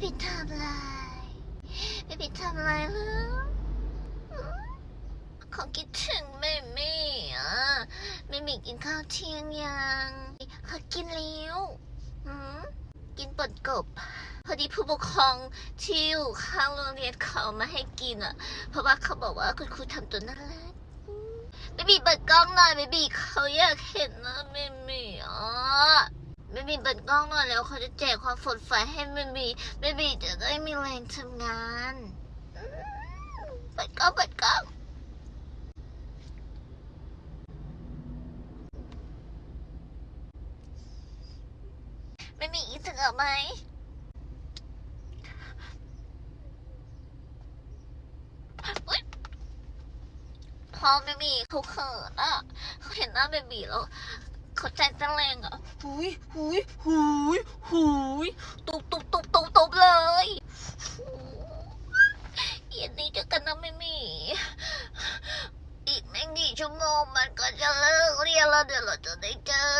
บีทำอะไรเบบีทำอะไรเหรออืมเขาคิดถึงแม่แม่อะแม่แม่กินข้าวเที่ยงยังเขากินแล้วอืมกินปนกบ พอดีผู้ปกครองที่อยู่ข้างโรงเรียนเขามาให้กินอะ เพราะว่าเขาบอกว่าคุณครูทำตัวน่ารักอืมเบบีเปิดกล้องหน่อยเบบีเขาอยากเห็นนะแม่แม่อะ ไม่มีเปิดกล้องหน่อยแล้วเขาจะแจกความสดใสให้ไม่มีไม่มีจะได้มีแรงทำงานเปิดกล้องเปิดกล้องไม่มีอีกถึงไหมอุ๊ยพอไม่มีเขาเขินอะเขาเห็นหน้าเบบีแล้ว เขาใจเต้นแรงอะหุยหุยหุยหุยตุบตุบตุบตุบตุบเลยเย็นนี้เจอกันนะไม่มี อีกไม่กี่ชั่วโมงมันก็จะเลิกเรียนแล้วเดี๋ยวเราจะได้เจอกั